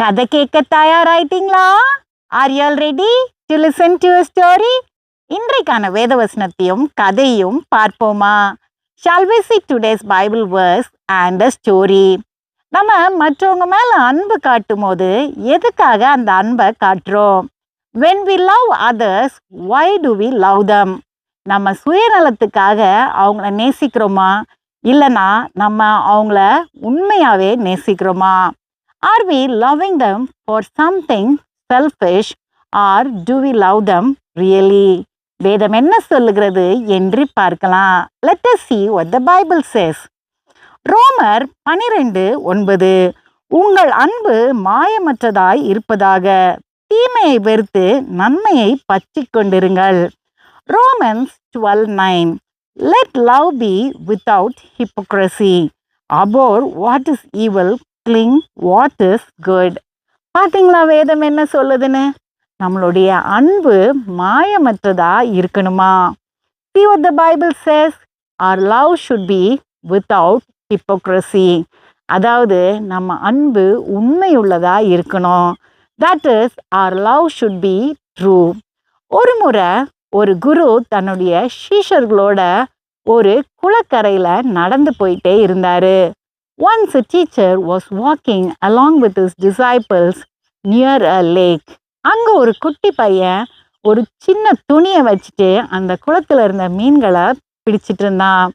கதை கேட்க தயாராயிட்டீங்களா? Are you ready to listen to story இன்றைக்கான வேதவசனத்தையும் கதையும் பார்ப்போமா? Shall we see today's Bible verse and story நம்ம மற்றவங்க மேல அன்பு காட்டும் போது எதுக்காக அந்த அன்பை காட்டுறோம்? When we love others why do we love them நம்ம சுயநலத்துக்காக அவங்கள நேசிக்கிறோமா? இல்லைனா நம்ம அவங்கள உண்மையாவே நேசிக்கிறோமா? Are we loving them for something selfish or do we love them really வேதம் என்ன சொல்லுகிறது என்று பார்க்கலாம். Let us see what the Bible says ரோமர் பனிரெண்டு ஒன்பது உங்கள் அன்பு மாயமற்றதாய் இருப்பதாக. தீமையை வெறுத்து நன்மையை பற்றி கொண்டிருங்கள். Romans twelve nine let love be without hypocrisy abhor what is evil cling what is good பார்த்தீங்களா வேதம் என்ன சொல்லுதுன்னு? நம்மளுடைய அன்பு மாயமற்றதா இருக்கணுமா? See what the Bible says our love should be without hypocrisy அதாவது நம்ம அன்பு உண்மையுள்ளதா இருக்கணும். That is our love should be true ஒரு முறை ஒரு குரு தன்னுடைய சீஷர்களோட ஒரு குளக்கரையில் நடந்து போயிட்டே இருந்தாரு. Once a teacher was walking along with his disciples near a lake அங்கே ஒரு குட்டி பையன் ஒரு சின்ன துணியை வச்சுட்டு அந்த குளத்துல இருந்த மீன்களை பிடிச்சிட்டு இருந்தான்.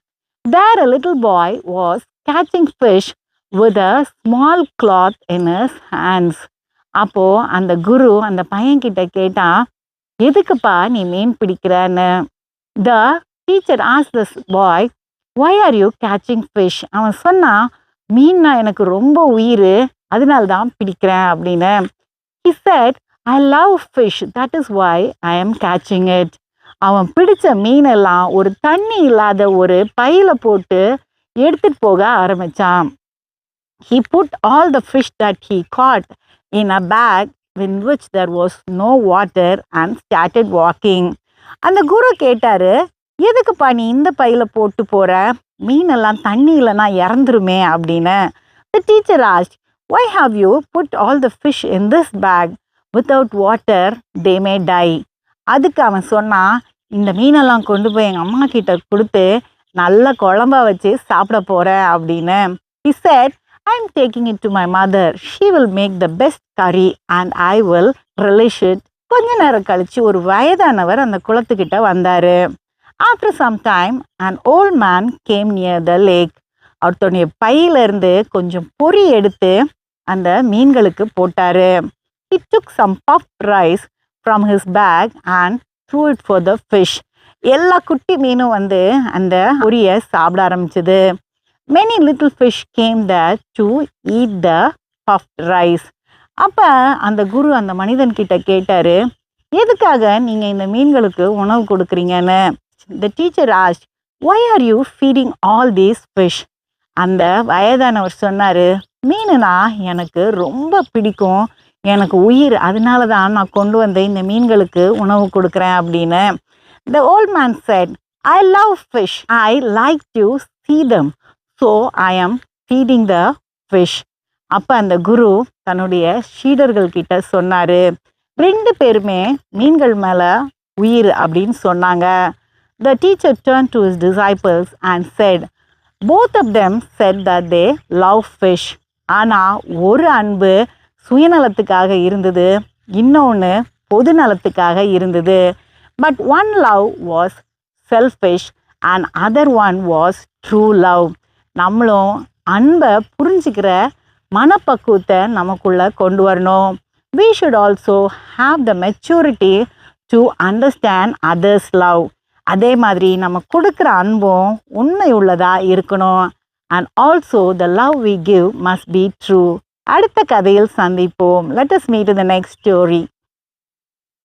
There a little boy was catching fish with a small cloth in his hands அப்போது அந்த குரு அந்த பையன்கிட்ட கேட்டால் எதுக்குப்பா நீ மீன் பிடிக்கிறன்னு? The teacher as this boy why are you catching fish அவன் சொன்னான் மீன்னா எனக்கு ரொம்ப உயிர் அதனால தான் பிடிக்கிறேன் அப்படின்னு. He said I love fish that is why I am catching it அவன் பிடிச்ச மீனெல்லாம் ஒரு தண்ணி இல்லாத ஒரு பையில போட்டு எடுத்துட்டு போக ஆரம்பிச்சான். He put all the fish that he caught in a bag in which there was no water and started walking அந்த குரு கேட்டார் எதுக்குப்பா நீ இந்த பையில போட்டு போகிற மீனெல்லாம் தண்ணி இல்லைன்னா இறந்துருமே அப்படின்னு. The teacher asked why have you put all the fish in this bag without water they may die அதுக்கு அவன் சொன்னான் இந்த மீனெல்லாம் கொண்டு போய் எங்கள் அம்மா கிட்ட கொடுத்து நல்ல குழம்பா வச்சு சாப்பிட போகிறேன் அப்படின்னு. He said I am taking it to my mother she will make the best curry and I will relish it கொஞ்ச நேரம் கழித்து ஒரு வயதானவர் அந்த குளத்துக்கிட்ட வந்தார். After some time and old man came near the lake ஒருத்தனுடைய பையிலிருந்து கொஞ்சம் பொறி எடுத்து அந்த மீன்களுக்கு போட்டார். He took some puff rice from his bag and threw it for the fish எல்லா குட்டி மீனும் வந்து அந்த பொரியை சாப்பிட ஆரம்பிச்சது. Many little fish came the to eat the puff rice அப்போ அந்த குரு அந்த மனிதன் கேட்டார் எதுக்காக நீங்கள் இந்த மீன்களுக்கு உணவு கொடுக்குறீங்கன்னு? The teacher asked why are you feeding all these fish அந்த வயதானவர் சொன்னார் மீனுனா எனக்கு ரொம்ப பிடிக்கும். எனக்கு உயிர். அதனால தான் நான் கொண்டு வந்து இந்த மீன்களுக்கு உணவு கொடுக்குறேன் அப்படின்னு. The old man said I love fish I like to see them so I am feeding the fish அப்போ அந்த குரு தன்னுடைய ஷீடர்கள் கிட்ட சொன்னார் ரெண்டு பேருமே மீன்கள் மேலே உயிர் அப்படின்னு சொன்னாங்க. The teacher turned to his disciples and said both of them said that they love fish ஆனால் ஒரு அன்பு சுயநலத்துக்காக இருந்தது. இன்னொன்று பொது நலத்துக்காக இருந்தது. But one love was selfish and other one was true love நம்மளும் அன்பை புரிஞ்சுக்கிற மனப்பக்குவத்தை நமக்குள்ளே கொண்டு வரணும். We should also have the maturity to understand others love அதே மாதிரி நம்ம கொடுக்குற அன்பும் உண்மை உள்ளதாக இருக்கணும். And also the love we give must be true அடுத்த கதையில் சந்திப்போம். Let us meet the next story